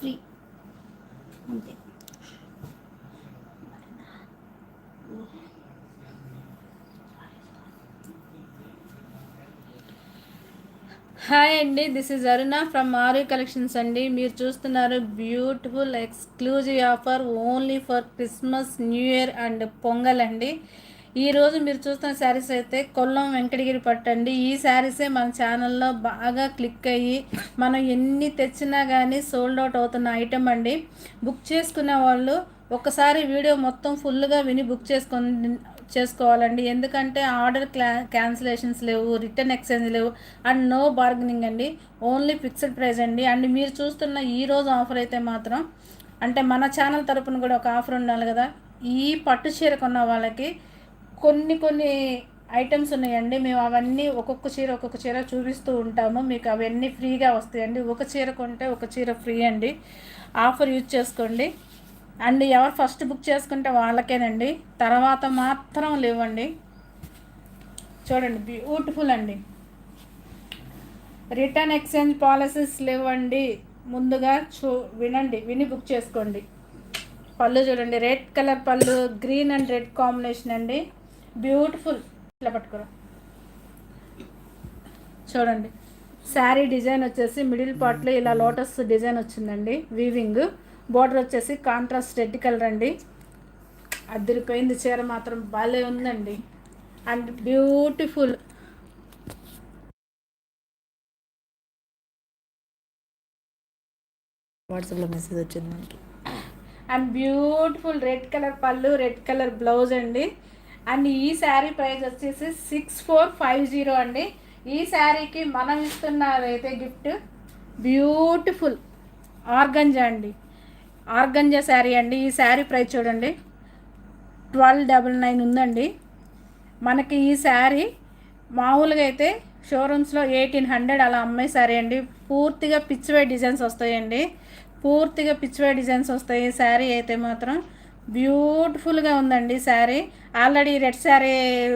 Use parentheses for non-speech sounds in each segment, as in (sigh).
Free అంతే. Hi అండి this is Aruna from R U collections అండి. మీరు చూస్తున్నారు beautiful exclusive offer only for Christmas new year and Pongal అండి. ఈరోజు మీరు చూస్తున్న శారీస్ అయితే కొల్లం వెంకటగిరి పట్టండి ఈ శారీసే మన ఛానల్లో బాగా క్లిక్ అయ్యి మనం ఎన్ని తెచ్చినా కానీ సోల్డ్ అవుట్ అవుతున్న ఐటమ్ అండి. బుక్ చేసుకునే వాళ్ళు ఒకసారి వీడియో మొత్తం ఫుల్గా విని బుక్ చేసుకొని చేసుకోవాలండి. ఎందుకంటే ఆర్డర్ క్లా క్యాన్సిలేషన్స్ లేవు రిటర్న్ ఎక్స్చేంజ్ లేవు అండ్ నో బార్గెనింగ్ అండి. ఓన్లీ ఫిక్స్డ్ ప్రైస్ అండి. అండ్ మీరు చూస్తున్న ఈ రోజు ఆఫర్ అయితే మాత్రం అంటే మన ఛానల్ తరపున కూడా ఒక ఆఫర్ ఉండాలి కదా. ఈ పట్టు చీర కొన్న వాళ్ళకి కొన్ని కొన్ని ఐటమ్స్ ఉన్నాయండి. మేము అవన్నీ ఒక్కొక్క చీర ఒక్కొక్క చీర చూపిస్తూ ఉంటాము. మీకు అవన్నీ ఫ్రీగా వస్తాయండి. ఒక చీర కొంటే ఒక చీర ఫ్రీ అండి. ఆఫర్ యూజ్ చేసుకోండి. అండ్ ఎవరు ఫస్ట్ బుక్ చేసుకుంటే వాళ్ళకేనండి. తర్వాత మాత్రం లేవండి. చూడండి బ్యూటిఫుల్ అండి. రిటర్న్ ఎక్స్చేంజ్ పాలసీస్ లేవండి. ముందుగా చూ వినండి విని బుక్ చేసుకోండి. పళ్ళు చూడండి రెడ్ కలర్ పళ్ళు గ్రీన్ అండ్ రెడ్ కాంబినేషన్ అండి. బ్యూటిఫుల్. ఇట్లా పట్టుకోరా. చూడండి. శారీ డిజైన్ వచ్చేసి మిడిల్ పార్ట్లో ఇలా లోటస్ డిజైన్ వచ్చిందండి. వీవింగ్ బోర్డర్ వచ్చేసి కాంట్రాస్ట్ రెడ్ కలర్ అండి. అద్దరిపోయింది చీర మాత్రం భలే ఉందండి. అండ్ బ్యూటిఫుల్ వాట్సాప్లో మెసేజ్ వచ్చింది మనకి. అండ్ బ్యూటిఫుల్ రెడ్ కలర్ పళ్ళు రెడ్ కలర్ బ్లౌజ్ అండి. అండ్ ఈ శారీ ప్రైస్ వచ్చేసి సిక్స్ ఫోర్ ఫైవ్ జీరో అండి. ఈ శారీకి మనం ఇస్తున్నదైతే గిఫ్ట్ బ్యూటిఫుల్ ఆర్గంజా అండి. ఆర్గంజా శారీ అండి. ఈ శారీ ప్రైస్ చూడండి. ట్వెల్వ్ డబల్ నైన్ ఉందండి. మనకి ఈ శారీ మామూలుగా అయితే షోరూమ్స్లో ఎయిటీన్ హండ్రెడ్ అలా అమ్మే శారీ అండి. పూర్తిగా పిచ్చివే డిజైన్స్ వస్తాయండి. పూర్తిగా పిచ్చివే డిజైన్స్ వస్తాయి. ఈ శారీ అయితే మాత్రం బ్యూటిఫుల్గా ఉందండి sari. Already red sari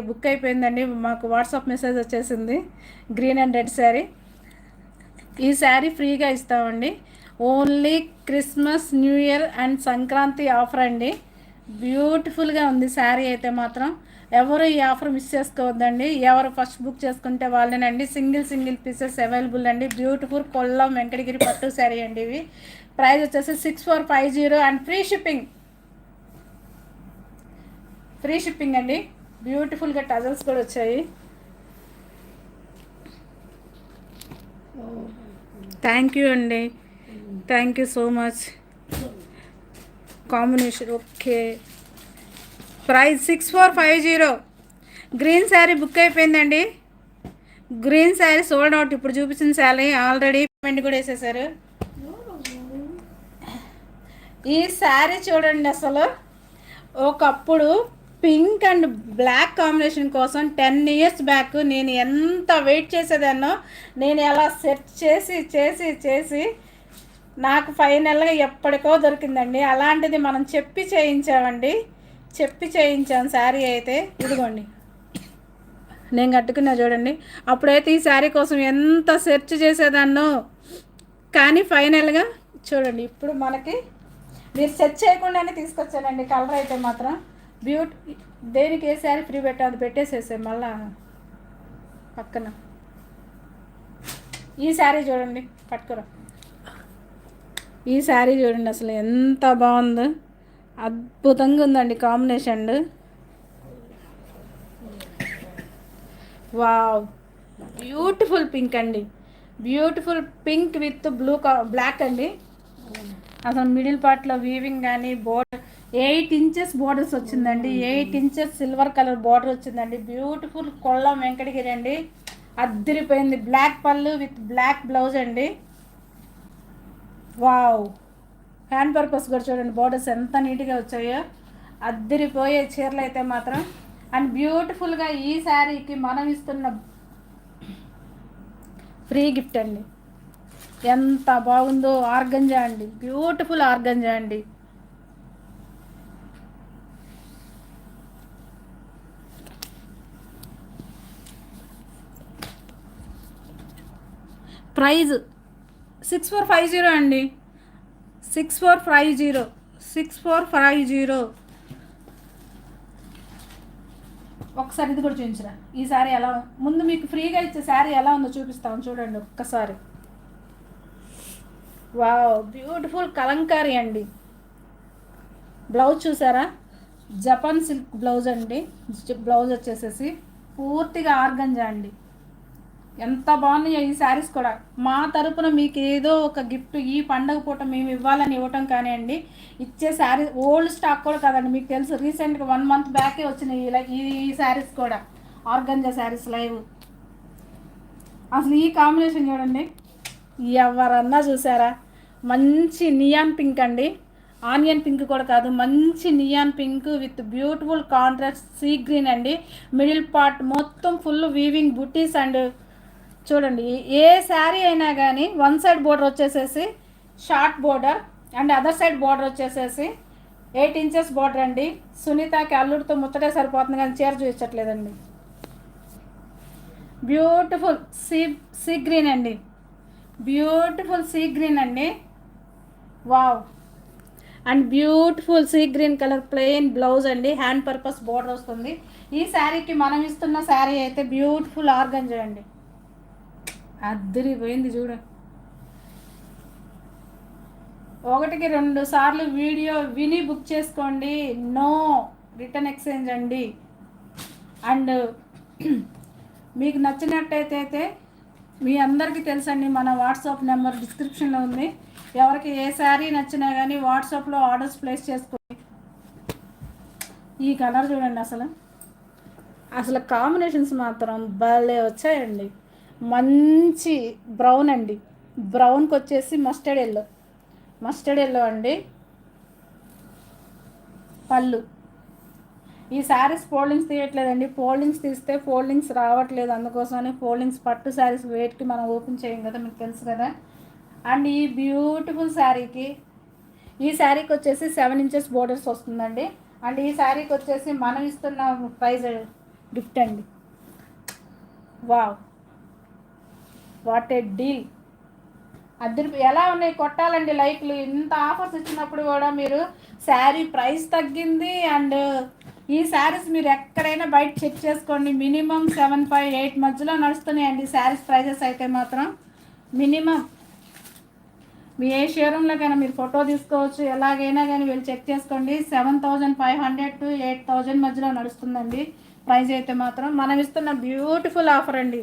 book అయిపోయిందండి. మాకు వాట్సాప్ మెసేజ్ వచ్చేసింది. Green and red sari. ఈ శారీ ఫ్రీగా ఇస్తామండి. Only Christmas new year and Sankranti offer అండి. బ్యూటిఫుల్గా ఉంది శారీ అయితే మాత్రం. ఎవరు ఈ ఆఫర్ మిస్ చేసుకోవద్దండి. ఎవరు ఫస్ట్ బుక్ చేసుకుంటే వాళ్ళేనండి సింగిల్ సింగిల్ పీసెస్ అవైలబుల్ అండి. బ్యూటిఫుల్ కొల్లం వెంకటగిరి పట్టు శారీ అండి ఇవి. ప్రైస్ వచ్చేసి six four five zero and free shipping. Free shipping అండి. బ్యూటిఫుల్గా టజల్స్ కూడా వచ్చాయి. థ్యాంక్ యూ అండి. Thank you so much combination okay price six four five zero green sari book అయిపోయిందండి. గ్రీన్ శారీ సోల్డ్ అవుట్ ఇప్పుడు చూపించిన శారీ ఆల్రెడీ పేమెంట్ కూడా వేసేసారు. ఈ శారీ చూడండి అసలు. ఒకప్పుడు పింక్ అండ్ బ్లాక్ కాంబినేషన్ కోసం టెన్ ఇయర్స్ బ్యాక్ నేను ఎంత వెయిట్ చేసేదాన్నో నేను ఎలా సెర్చ్ చేసి చేసి చేసి నాకు ఫైనల్గా ఎప్పటికో దొరికిందండి. అలాంటిది మనం చెప్పి చేయించామండి. చెప్పి చేయించాం శారీ అయితే. ఇదిగోండి. నేను కట్టుకున్నా చూడండి. అప్పుడైతే ఈ శారీ కోసం ఎంత సెర్చ్ చేసేదాన్నో. కానీ ఫైనల్గా చూడండి ఇప్పుడు మనకి మీరు సెర్చ్ చేయకుండానే తీసుకొచ్చానండి. కలర్ అయితే మాత్రం. బ్యూటీ దేనికి ఏ శారీ ఫ్రీ పెట్టా అది పెట్టేసేసే మళ్ళా. పక్కన. ఈ శారీ చూడండి పట్టుకురా. ఈ శారీ చూడండి అసలు ఎంత బాగుందో. అద్భుతంగా ఉందండి కాంబినేషన్ వావ్. బ్యూటిఫుల్ పింక్ అండి. Beautiful pink with blue black అండి. అసలు మిడిల్ పార్ట్లో వీవింగ్ కానీ బోర్డర్ ఎయిట్ ఇంచెస్ బోర్డర్స్ వచ్చిందండి. Eight inches silver colour border వచ్చిందండి. బ్యూటిఫుల్ కొల్లం వెంకటగిరి అండి అద్దరిపోయింది. బ్లాక్ పళ్ళు విత్ బ్లాక్ బ్లౌజ్ అండి. వావ్! హ్యాండ్ పర్పస్ కూడా చూడండి. బోర్డర్స్ ఎంత నీట్గా వచ్చాయో. అద్దరిపోయే చీరలు అయితే మాత్రం. అండ్ బ్యూటిఫుల్గా ఈ శారీకి మనం ఇస్తున్న ఫ్రీ గిఫ్ట్ అండి. ఎంత బాగుందో ఆర్గంజా అండి. బ్యూటిఫుల్ ఆర్గంజా అండి. Price. Six four five zero అండి. Six four five zero. Six four five zero. ఒకసారి ఇది కూడా చూపించరా? ఈ శారీ ఎలా ముందు మీకు ఫ్రీగా ఇచ్చే శారీ ఎలా ఉందో చూపిస్తాను. చూడండి ఒక్కసారి. వావ్ బ్యూటిఫుల్ కలంకారీ అండి. బ్లౌజ్ చూసారా? జపాన్ సిల్క్ బ్లౌజ్ అండి. బ్లౌజ్ వచ్చేసేసి పూర్తిగా ఆర్గంజా అండి. ఎంత బాగున్నాయో ఈ శారీస్ కూడా. మా తరపున మీకు ఏదో ఒక గిఫ్ట్ ఈ పండగ పూట మేము ఇవ్వాలని ఇవ్వటం కానివ్వండి ఇచ్చే శారీ ఓల్డ్ స్టాక్ కూడా కదండి మీకు తెలుసు రీసెంట్గా వన్ మంత్ బ్యాకే వచ్చినాయి ఇలా ఈ ఈ శారీస్ కూడా. Organza saris live. అసలు ఈ కాంబినేషన్ చూడండి. ఎవరన్నా చూసారా? మంచి నియాన్ పింక్ అండి. ఆనియన్ పింక్ కూడా కాదు మంచి neon pink with beautiful contrast sea green అండి. మిడిల్ పార్ట్ మొత్తం ఫుల్ వీవింగ్ బుటీస్ అండ్ చూడండి ఏ శారీ అయినా కానీ వన్ సైడ్ బోర్డర్ వచ్చేసేసి short border and other side border వచ్చేసేసి ఎయిట్ ఇంచెస్ బోర్డర్ అండి. సునీతకి అల్లుడితో ముచ్చటే సరిపోతుంది కానీ చీర చూపించట్లేదండి. బ్యూటిఫుల్ సీ సీ గ్రీన్ అండి. బ్యూటిఫుల్ సీ గ్రీన్ అండి. Wow. And beautiful sea green colour plain blouse అండి. హ్యాండ్ పర్పస్ బోర్డర్ వస్తుంది. ఈ శారీకి మనం ఇస్తున్న శారీ అయితే బ్యూటిఫుల్ ఆర్గన్ చేయండి అద్దరిపోయింది చూడ. ఒకటికి రెండు సార్లు వీడియో విని బుక్ చేసుకోండి. నో. రిటర్న్ ఎక్స్చేంజ్ అండి. అండ్ (clears throat) మీకు నచ్చినట్టయితే అయితే మీ అందరికీ తెలుసండి మన వాట్సాప్ నెంబర్ డిస్క్రిప్షన్లో ఉంది. ఎవరికి ఏ శారీ నచ్చినా కానీ వాట్సాప్లో ఆర్డర్స్ ప్లేస్ చేసుకోండి. ఈ కలర్ చూడండి అసలు. అసలు కాంబినేషన్స్ మాత్రం భలే వచ్చాయండి. మంచి బ్రౌన్ అండి. బ్రౌన్కి వచ్చేసి మస్టర్డ్ ఎల్లో. మస్టర్డ్ ఎల్లో అండి. పళ్ళు. ఈ శారీస్ ఫోల్డింగ్స్ తీయట్లేదండి. ఫోల్డింగ్స్ తీస్తే ఫోల్డింగ్స్ రావట్లేదు. అందుకోసమని ఫోల్డింగ్స్ పట్టు శారీస్ వెయిట్కి మనం ఓపెన్ చేయం కదా మీకు తెలుసు కదా. అండ్ ఈ బ్యూటిఫుల్ శారీకి ఈ శారీకి వచ్చేసి సెవెన్ ఇంచెస్ బోర్డర్స్ వస్తుందండి. అండ్ ఈ శారీకి వచ్చేసి మనం ఇస్తున్న ప్రైజ్ గిఫ్ట్ అండి. వావ్. What a deal. అద్దరి ఎలా ఉన్నాయి కొట్టాలండి లైక్లు? ఇంత ఆఫర్స్ ఇచ్చినప్పుడు కూడా మీరు శారీ ప్రైస్ తగ్గింది అండ్ ఈ శారీస్ మీరు ఎక్కడైనా బయట చెక్ చేసుకోండి. మినిమం సెవెన్ ఫైవ్ ఎయిట్ మధ్యలో నడుస్తున్నాయండి శారీస్ ప్రైజెస్ అయితే మాత్రం. మినిమం. మీ ఏ షోరూంలో కైనా మీరు ఫోటో తీసుకోవచ్చు. ఎలాగైనా కానీ వెళ్ళి చెక్ చేసుకోండి. Seven thousand five hundred to eight thousand మధ్యలో నడుస్తుందండి ప్రైస్ అయితే మాత్రం. మనం ఇస్తున్న బ్యూటిఫుల్ ఆఫర్ అండి.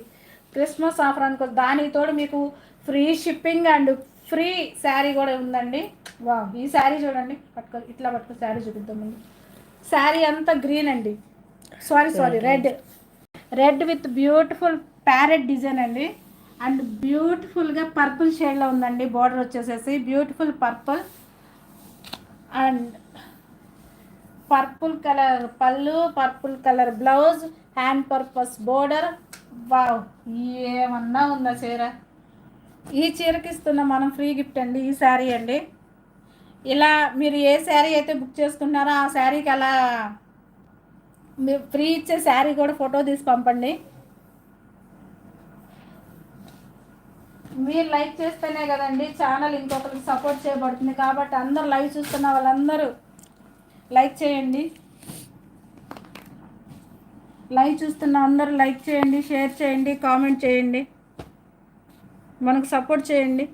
క్రిస్మస్ ఆఫర్ అనుకో దానికి తోడు మీకు free shipping and free sari కూడా ఉందండి. వా ఈ శారీ చూడండి పట్టుకో ఇట్లా పట్టుకో శారీ చూపిద్దాం ముందు. శారీ అంతా గ్రీన్ అండి. Sorry sorry red red with beautiful parrot design అండి. అండ్ బ్యూటిఫుల్గా పర్పుల్ షేడ్లో ఉందండి. బార్డర్ వచ్చేసేసి beautiful purple and purple colour పళ్ళు purple colour blouse hand purpose border wow ఏమన్నా ఉందా చీర? ఈ చీరకి ఇస్తున్న మనం ఫ్రీ గిఫ్ట్ అండి ఈ శారీ అండి. ఇలా మీరు ఏ శారీ అయితే బుక్ చేసుకున్నారో ఆ శారీకి అలా మీరు ఫ్రీ ఇచ్చే శారీ కూడా ఫోటో తీసి పంపండి. మీరు లైక్ చేస్తేనే కదండి ఛానల్ ఇంకొకరికి సపోర్ట్ చేయబడుతుంది. కాబట్టి అందరు లైవ్ చూస్తున్న వాళ్ళందరూ లైక్ చేయండి. లైవ్ చూస్తున్న అందరూ లైక్ చేయండి షేర్ చేయండి కామెంట్ చేయండి. మనకు సపోర్ట్ చేయండి.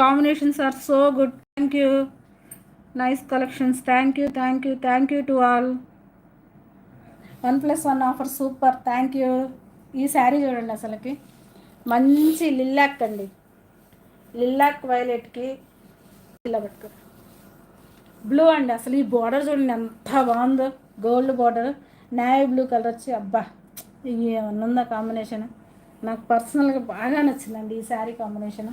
Combinations are so good. Thank you nice collections thank you thank you thank you to all one plus one offer super thank you ఈ శారీ చూడండి అసలుకి. మంచి లిల్లాక్ అండి. లిల్లాక్ వైలెట్కి ఇలా పట్టుకో. బ్లూ అండి అసలు ఈ బార్డర్ చూడండి ఎంత బాగుందో. Gold border navy blue colour వచ్చి అబ్బా ఇది ఏమన్నా ఉందా కాంబినేషన్ నాకు పర్సనల్గా బాగా నచ్చిందండి ఈ sari combination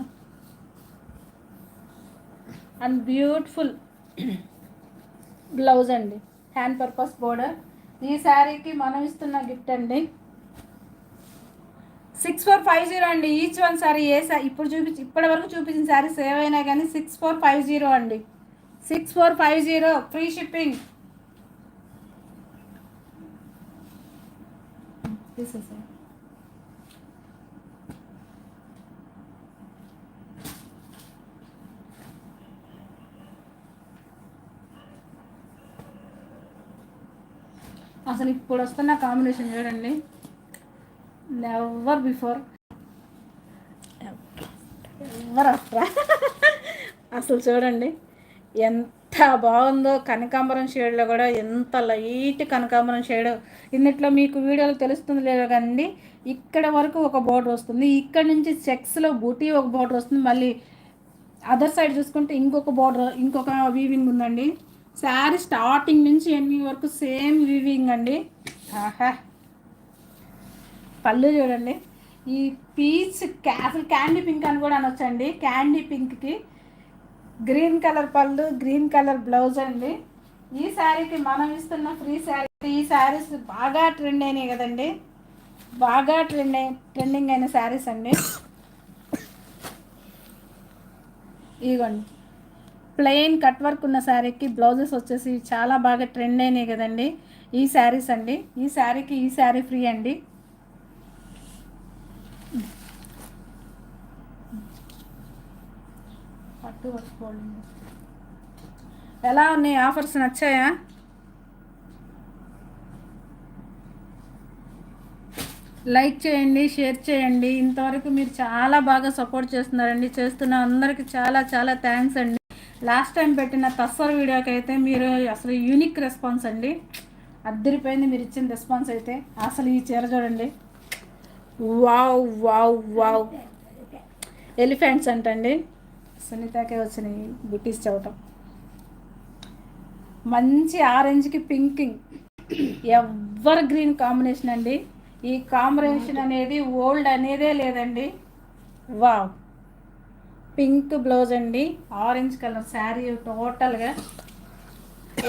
and beautiful blouse అండి. హ్యాండ్ పర్పస్ బోర్డర్ ఈ శారీకి మనం ఇస్తున్న గిఫ్ట్ అండి. సిక్స్ ఫోర్ ఫైవ్ జీరో అండి. ఈచ్ వన్ సారీ ఏ ఇప్పుడు చూపించి ఇప్పటి వరకు చూపించిన శారీస్ ఏవైనా కానీ సిక్స్ ఫోర్ ఫైవ్ జీరో అండి. Six four five zero free shipping. అసలు ఇప్పుడు వస్తున్న కాంబినేషన్ చూడండి. నెవర్ బిఫోర్ ఎవరు అసలు చూడండి. ఎంత బాగుందో కనకాంబరం షేడ్లో కూడా ఎంత లైట్ కనకాంబరం షేడ్. ఇన్నిట్లో మీకు వీడియోలో తెలుస్తుంది లేదో కానీ ఇక్కడ వరకు ఒక బోర్డర్ వస్తుంది. ఇక్కడ నుంచి చెక్స్లో బూటీ ఒక బోర్డర్ వస్తుంది. మళ్ళీ అదర్ సైడ్ చూసుకుంటే ఇంకొక బోర్డర్ ఇంకొక వీవింగ్ ఉందండి. శారీ స్టార్టింగ్ నుంచి ఎండింగ్ వరకు సేమ్ వీవింగ్ అండి. ఆహా. పళ్ళు చూడండి. ఈ పీచ్ క్యాసల్ అసలు క్యాండీ పింక్ అని కూడా అనొచ్చండి. క్యాండీ పింక్కి గ్రీన్ కలర్ పళ్ళు గ్రీన్ కలర్ బ్లౌజ్ అండి. ఈ శారీకి మనం ఇస్తున్న ఫ్రీ శారీ ఈ శారీస్ బాగా ట్రెండ్ అయినాయి కదండి. బాగా ట్రెండ్ అయి ట్రెండింగ్ అయిన శారీస్ అండి. ఇదిగోండి. ప్లెయిన్ కట్ వర్క్ ఉన్న శారీకి బ్లౌజెస్ వచ్చేసి చాలా బాగా ట్రెండ్ అయినాయి కదండి. ఈ శారీస్ అండి. ఈ శారీకి ఈ శారీ ఫ్రీ అండి. పట్టు పట్టుకోండి. ఎలా ఉన్నాయి ఆఫర్స్ నచ్చాయా? లైక్ చేయండి షేర్ చేయండి. ఇంతవరకు మీరు చాలా బాగా సపోర్ట్ చేస్తున్నారండి. చేస్తున్న అందరికీ చాలా చాలా థ్యాంక్స్ అండి. లాస్ట్ టైం పెట్టిన తస్సర్ వీడియోకి అయితే మీరు అసలు యూనిక్ రెస్పాన్స్ అండి. అద్దరిపోయింది మీరు ఇచ్చిన రెస్పాన్స్ అయితే. అసలు ఈ చీర చూడండి. Wow wow wow. ఎలిఫెంట్స్ అంటండి. సునీతకే వచ్చినాయి బుటీస్ చవటం మంచి ఆరెంజ్కి పింకింగ్. ఎవర్ గ్రీన్ కాంబినేషన్ అండి? ఈ కాంబినేషన్ అనేది ఓల్డ్ అనేదే లేదండి. వావ్. పింక్ బ్లౌజ్ అండి. ఆరెంజ్ కలర్ శారీ టోటల్గా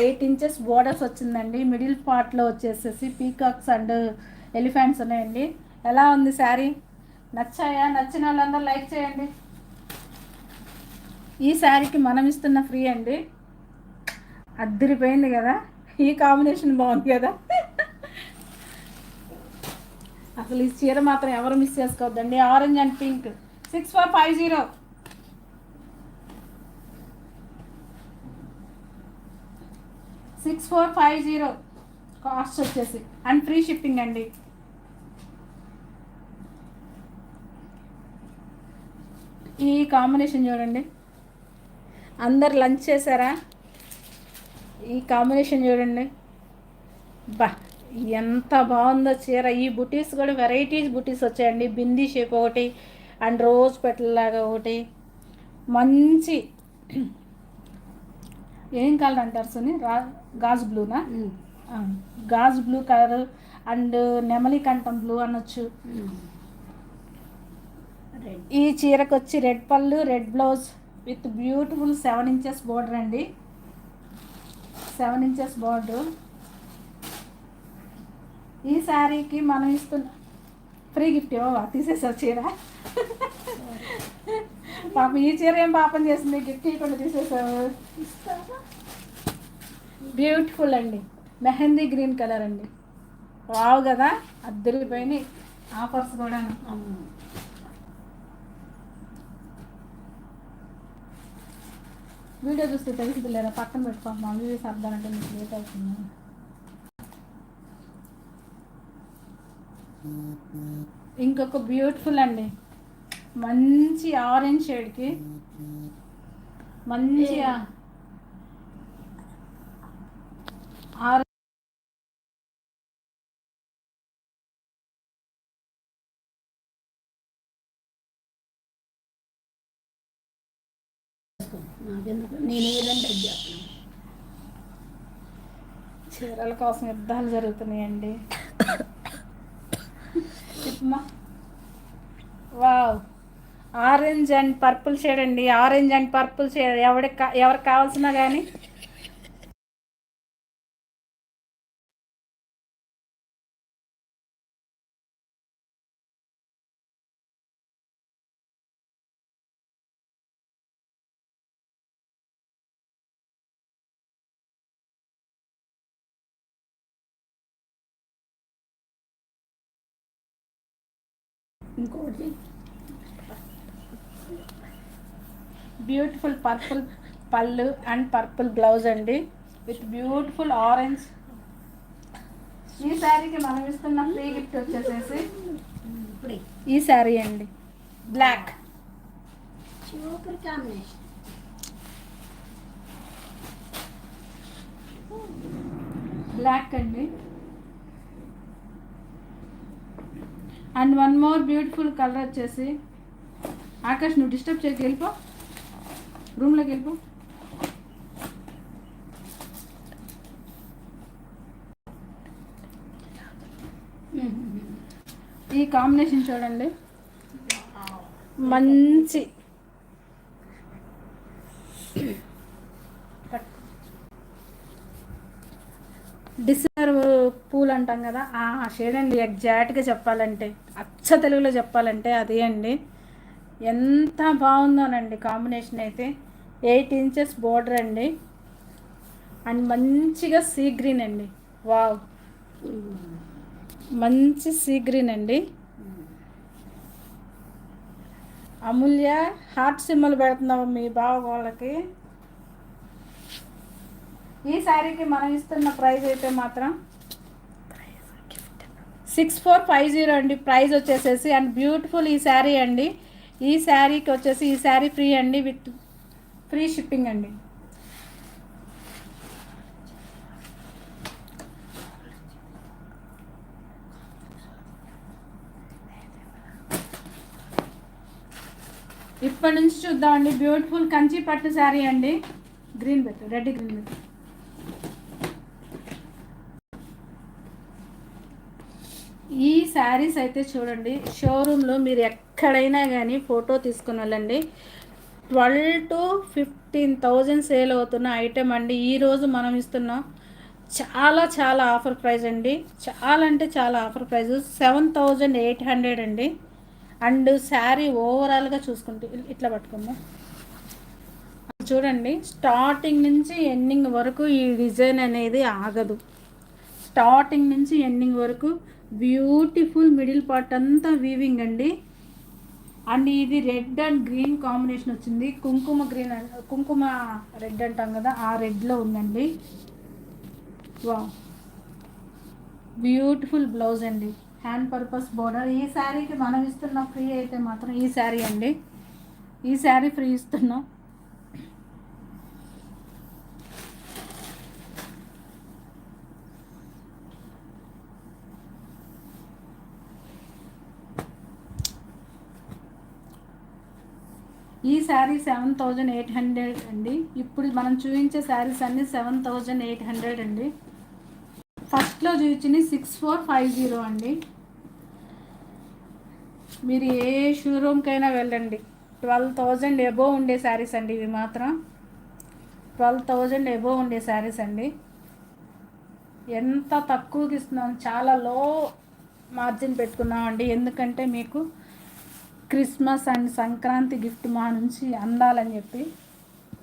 ఎయిట్ ఇంచెస్ బోర్డర్స్ వచ్చిందండి. మిడిల్ పార్ట్లో వచ్చేసేసి పీకాక్స్ అండ్ ఎలిఫెంట్స్ ఉన్నాయండి. ఎలా ఉంది శారీ? నచ్చాయా? నచ్చిన వాళ్ళందరూ లైక్ చేయండి. ఈ శారీకి మనం ఇస్తున్న ఫ్రీ అండి. అద్దరిపోయింది కదా. ఈ కాంబినేషన్ బాగుంది కదా. అసలు ఈ చీర మాత్రం ఎవరు మిస్ చేసుకోవద్దండి. Orange and pink six four five zero six four five zero cost వచ్చేసి. అండ్ ఫ్రీ షిప్పింగ్ అండి. ఈ కాంబినేషన్ చూడండి. అందరు లంచ్ చేశారా? ఈ కాంబినేషన్ చూడండి. బా ఎంత బాగుందో చీర. ఈ బుటీస్ కూడా వెరైటీస్ బుటీస్ వచ్చాయండి. బిందీ షేప్ ఒకటి అండ్ రోజ్ పెట్టలాగా ఒకటి. మంచి ఏం కలర్ అంటారు సుని? రా గాజు బ్లూనా? గాజు బ్లూ కలర్ అండ్ నెమలి కంఠం బ్లూ అనొచ్చు. ఈ చీరకు వచ్చి రెడ్ పళ్ళు red blouse with beautiful seven inches border అండి. Seven inches border. ఈ శారీకి మనం ఇస్తున్న ఫ్రీ గిఫ్ట్ ఇవ్వవా తీసేసావు చీర. పాపం ఈ చీర ఏం పాపం చేసింది? గిఫ్ట్ ఇవ్వకుండా తీసేసావు. బ్యూటిఫుల్ అండి. మెహందీ గ్రీన్ కలర్ అండి. వావ్ కదా? అద్దరిపోయినాయి. ఆఫర్స్ కూడా వీడియో చూస్తే తెలిసింది లేదా? పక్కన పెట్టుకో మా వీడియోస్ అర్థాలంటే మీకు లేట్ అవుతుంది. ఇంకొక బ్యూటిఫుల్ అండి. మంచి ఆరెంజ్ షేడ్కి మంచి ఆరెంజ్ నేను ఏదంటే చెప్పను. చీరల కోసం యుద్ధాలు జరుగుతున్నాయండి. చెప్పమ్మా. Wow. Orange and purple shade అండి. Orange and purple shade. ఎవరికి ఎవరికి కావాల్సిన కానీ ఇంకోటి. బ్యూటిఫుల్ పర్పుల్ పళ్ళు అండ్ పర్పుల్ బ్లౌజ్ అండి. విత్ బ్యూటిఫుల్ ఆరెంజ్ ఈ శారీకి మనం ఇస్తున్న ఫ్రీ గిఫ్ట్ వచ్చేసేసి ఈ శారీ అండి. బ్లాక్ సూపర్ కాంబినేషన్ బ్లాక్ అండి. And one more beautiful colour వచ్చేసి ఆకాష్ నువ్వు డిస్టర్బ్ చేయకి వెళ్ళిపో. రూమ్లోకి వెళ్ళిపో. ఈ కాంబినేషన్ చూడండి. మంచి. డిసెంబర్ పూలు అంటాం కదా ఆ షేడ్ అండి ఎగ్జాక్ట్గా చెప్పాలంటే అచ్చ తెలుగులో చెప్పాలంటే అదే అండి. ఎంత బాగుందోనండి కాంబినేషన్ అయితే. ఎయిట్ ఇంచెస్ బోర్డర్ అండి. అండ్ మంచిగా సీ గ్రీన్ అండి. వావ్ మంచి సీ గ్రీన్ అండి. అమూల్య హార్ట్ సిమ్మలు పెడుతున్నావు మీ బావ వాళ్ళకి. ఈ శారీకి మనం ఇస్తున్న ప్రైస్ అయితే మాత్రం సిక్స్ ఫోర్ ఫైవ్ జీరో అండి. ప్రైస్ వచ్చేసేసి అండ్ బ్యూటిఫుల్ ఈ శారీ అండి. ఈ శారీకి వచ్చేసి ఈ శారీ ఫ్రీ అండి విత్ ఫ్రీ షిప్పింగ్ అండి. ఇప్పటి నుంచి చూద్దామండి. బ్యూటిఫుల్ కంచి పట్టు శారీ అండి. గ్రీన్ బెట్ రెడ్ గ్రీన్ బెట్ ఈ శారీస్ అయితే చూడండి షోరూంలో మీరు ఎక్కడైనా కానీ ఫోటో తీసుకుని వెళ్ళండి. Twelve to fifteen thousand sale అవుతున్న ఐటెం అండి. ఈరోజు మనం ఇస్తున్నాం చాలా చాలా ఆఫర్ ప్రైస్ అండి. చాలా అంటే చాలా offer price. Seven thousand eight hundred అండి. అండ్ శారీ ఓవరాల్గా చూసుకుంటే ఇట్లా పట్టుకుందాం. చూడండి స్టార్టింగ్ నుంచి ఎండింగ్ వరకు ఈ డిజైన్ అనేది ఆగదు. స్టార్టింగ్ నుంచి ఎండింగ్ వరకు బ్యూటిఫుల్ మిడిల్ పార్ట్ అంతా వీవింగ్ అండి. అండ్ ఇది రెడ్ అండ్ గ్రీన్ కాంబినేషన్ వచ్చింది. కుంకుమ గ్రీన్ కుంకుమ రెడ్ అంటాం కదా ఆ రెడ్లో ఉందండి. వా బ్యూటిఫుల్ బ్లౌజ్ అండి. Hand purpose border. ఈ శారీకి మనం ఇస్తున్న ఫ్రీ అయితే మాత్రం ఈ శారీ అండి. ఈ శారీ ఫ్రీ ఇస్తున్నాం. ఈ sari seven thousand eight hundred అండి. ఇప్పుడు మనం చూపించే శారీస్ అన్నీ సెవెన్ థౌజండ్ ఎయిట్ హండ్రెడ్ అండి. ఫస్ట్లో చూపించింది సిక్స్ ఫోర్ ఫైవ్ జీరో అండి. మీరు ఏ షోరూమ్కైనా వెళ్ళండి. ట్వెల్వ్ థౌజండ్ ఎబో ఉండే శారీస్ అండి ఇవి మాత్రం. ట్వెల్వ్ థౌజండ్ ఎబో ఉండే శారీస్ అండి. ఎంత తక్కువకి ఇస్తున్నాం చాలా లో మార్జిన్ పెట్టుకున్నామండి. ఎందుకంటే మీకు క్రిస్మస్ అండ్ సంక్రాంతి గిఫ్ట్ మా నుంచి అందాలని చెప్పి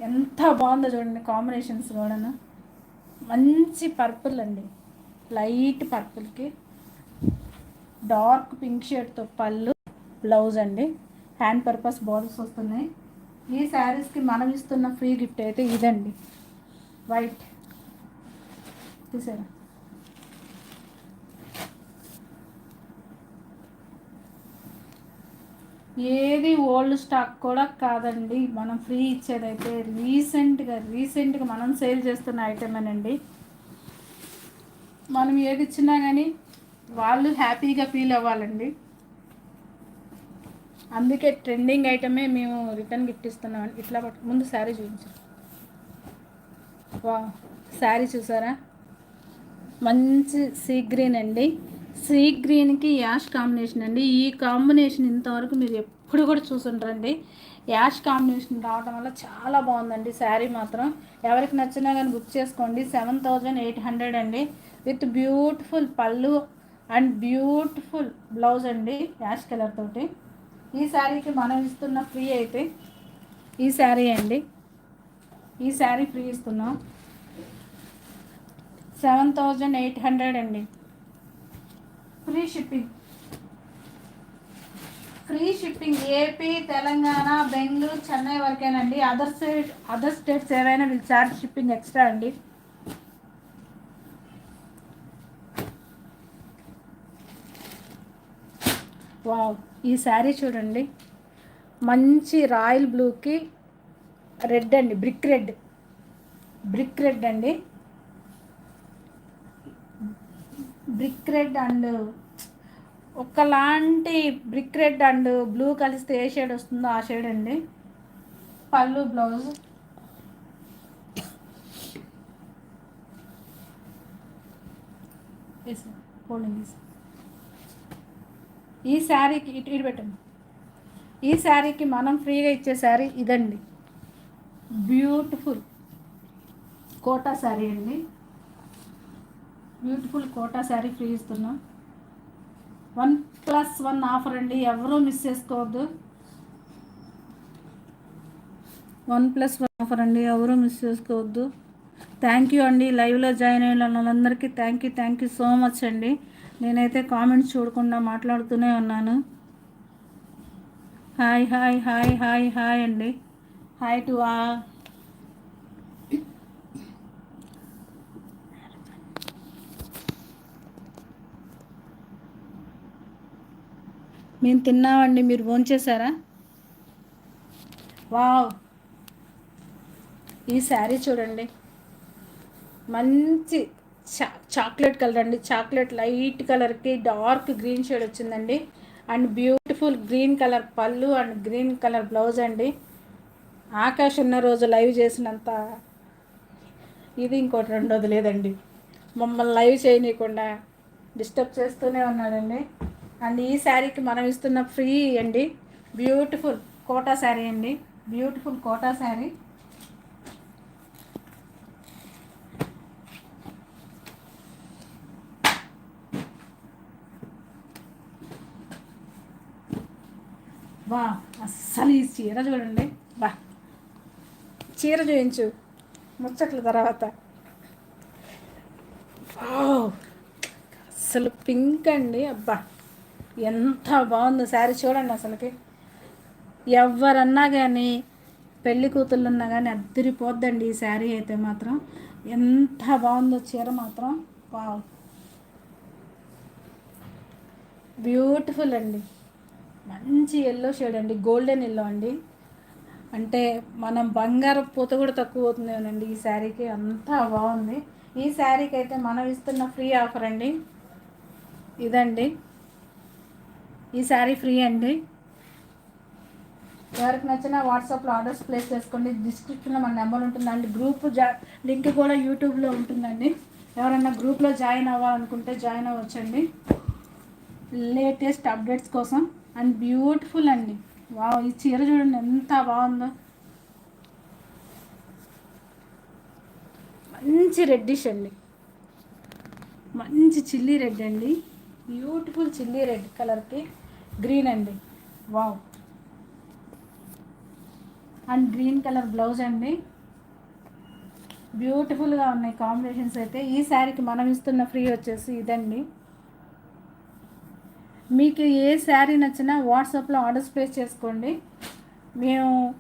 ఎంత బాగుందో చూడండి కాంబినేషన్స్ కూడాను. మంచి పర్పుల్ అండి. లైట్ పర్పుల్కి. డార్క్ పింక్ షేడ్తో పళ్ళు బ్లౌజ్ అండి. హ్యాండ్ పర్పస్ బార్డర్స్ వస్తున్నాయి. ఈ శారీస్కి మనం ఇస్తున్న ఫ్రీ గిఫ్ట్ అయితే ఇదండి. వైట్. తీసారా? ఏది ఓల్డ్ స్టాక్ కూడా కాదండి. మనం ఫ్రీ ఇచ్చేదైతే రీసెంట్గా రీసెంట్గా మనం సేల్ చేస్తున్న ఐటమేనండి మనం ఏది ఇచ్చినా కానీ వాళ్ళు హ్యాపీగా ఫీల్ అవ్వాలండి. అందుకే ట్రెండింగ్ ఐటమే మేము రిటర్న్ గిఫ్ట్ ఇస్తున్నాం ఇట్లా పట్టు ముందు శారీ చూపించారు వా శారీ చూసారా? మంచి సీ గ్రీన్ అండి. సీ గ్రీన్కి యాష్ కాంబినేషన్ అండి. ఈ కాంబినేషన్ ఇంతవరకు మీరు ఎప్పుడు కూడా చూసుంటారండి యాష్ కాంబినేషన్ రావడం వల్ల చాలా బాగుందండి. శారీ మాత్రం ఎవరికి నచ్చినా కానీ బుక్ చేసుకోండి. సెవెన్ థౌజండ్ ఎయిట్ హండ్రెడ్ అండి. విత్ బ్యూటిఫుల్ పళ్ళు అండ్ బ్యూటిఫుల్ బ్లౌజ్ అండి యాష్ కలర్ తోటి. ఈ శారీకి మనం ఇస్తున్న ఫ్రీ అయితే ఈ శారీ అండి. ఈ శారీ ఫ్రీ ఇస్తున్నాం. సెవెన్ థౌజండ్ ఎయిట్ హండ్రెడ్ అండి. Free shipping free shipping AP Telangana Bengaluru Chennai వరకేనండి. Other state other states ఏవైనా వీళ్ళు ఛార్జ్ షిప్పింగ్ ఎక్స్ట్రా అండి. వావ్ ఈ శారీ చూడండి. మంచి రాయల్ బ్లూకి రెడ్ అండి బ్రిక్ రెడ్ బ్రిక్ రెడ్ అండి. బ్రిక్ రెడ్ అండ్ ఒకలాంటి బ్రిక్ రెడ్ అండ్ బ్లూ కలిస్తే ఏ షేడ్ వస్తుందో ఆ షేడ్ అండి. పళ్ళు బ్లౌజ్. ఈ శారీకి ఇటు ఇటు పెట్టండి. ఈ శారీకి మనం ఫ్రీగా ఇచ్చే శారీ ఇదండి. బ్యూటిఫుల్ కోటా శారీ అండి. బ్యూటిఫుల్ కోటా శారీ ఫ్రీ ఇస్తున్నాం. వన్ ప్లస్ వన్ ఆఫర్ అండి. ఎవరూ మిస్ చేసుకోవద్దు. వన్ ప్లస్ వన్ ఆఫర్ అండి. ఎవరూ మిస్ చేసుకోవద్దు. థ్యాంక్ యూ అండి. లైవ్లో జాయిన్ అయిన వాళ్ళందరికీ thank you thank you so much అండి. నేనైతే కామెంట్స్ చూడకుండా మాట్లాడుతూనే ఉన్నాను. Hi hi hi hi hi అండి. హాయ్ టు ఆ మేము తిన్నామండి మీరు భోంచేశారా వావ్. ఈ శారీ చూడండి. మంచి చా చాక్లెట్ కలర్ అండి. చాక్లెట్ లైట్ కలర్కి డార్క్ గ్రీన్ షేడ్ వచ్చిందండి. అండ్ బ్యూటిఫుల్ గ్రీన్ కలర్ పళ్ళు అండ్ గ్రీన్ కలర్ బ్లౌజ్ అండి. ఆకాష్ ఉన్న రోజు లైవ్ చేసినంత ఇది ఇంకోటి రెండోది లేదండి. మమ్మల్ని లైవ్ చేయనీయకుండా డిస్టర్బ్ చేస్తూనే ఉన్నాడండి. అండ్ ఈ శారీకి మనం ఇస్తున్న ఫ్రీ అండి. బ్యూటిఫుల్ కోటా శారీ అండి. బ్యూటిఫుల్ కోటా శారీ. వా అస్సలు ఈ చీర చూడండి. బా చీర చూపించు ముచ్చట్ల తర్వాత. వావ్ అసలు పింక్ అండి. అబ్బా. ఎంత బాగుందో శారీ చూడండి అసలుకి. ఎవరన్నా కానీ పెళ్ళి కూతుళ్ళున్నా కానీ అద్దరిపోద్దండి ఈ శారీ అయితే మాత్రం. ఎంత బాగుందో చీర మాత్రం. వావ్. బ్యూటిఫుల్ అండి. మంచి ఎల్లో షేడ్ అండి. గోల్డెన్ ఎల్లో అండి. అంటే మనం బంగారం పూత కూడా తక్కువ అవుతుందేమోనండి ఈ శారీకి. అంతా బాగుంది. ఈ శారీకి అయితే మనం ఇస్తున్న ఫ్రీ ఆఫర్ అండి. ఇదండి. ఈ శారీ ఫ్రీ అండి. ఎవరికి నచ్చిన వాట్సాప్లో ఆర్డర్స్ ప్లేస్ చేసుకోండి. డిస్క్రిప్షన్లో మన నెంబర్ ఉంటుందండి. గ్రూప్ జా లింక్ కూడా యూట్యూబ్లో ఉంటుందండి. ఎవరైనా గ్రూప్లో జాయిన్ అవ్వాలనుకుంటే జాయిన్ అవ్వచ్చండి. లేటెస్ట్ అప్డేట్స్ కోసం. అండ్ బ్యూటిఫుల్ అండి. వావ్ ఈ చీర చూడండి ఎంత బాగుందో. మంచి రెడ్డిష్ అండి. మంచి చిల్లీ రెడ్ అండి. బ్యూటిఫుల్ చిల్లీ రెడ్ కలర్కి గ్రీన్ అండి. Wow and green colour blouse అండి. బ్యూటిఫుల్గా ఉన్నాయి కాంబినేషన్స్ అయితే. ఈ శారీకి మనం ఇస్తున్న ఫ్రీ వచ్చేసి ఇదండి. మీకు ఏ శారీ నచ్చినా వాట్సాప్లో ఆర్డర్స్ ప్లేస్ చేసుకోండి. మేము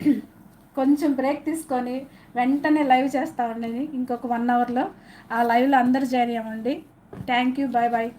(clears throat) కొంచెం బ్రేక్ తీసుకొని వెంటనే లైవ్ చేస్తామండి. ఇంకొక వన్ అవర్లో ఆ లైవ్లో అందరు జాయిన్ అవ్వండి. Thank you bye bye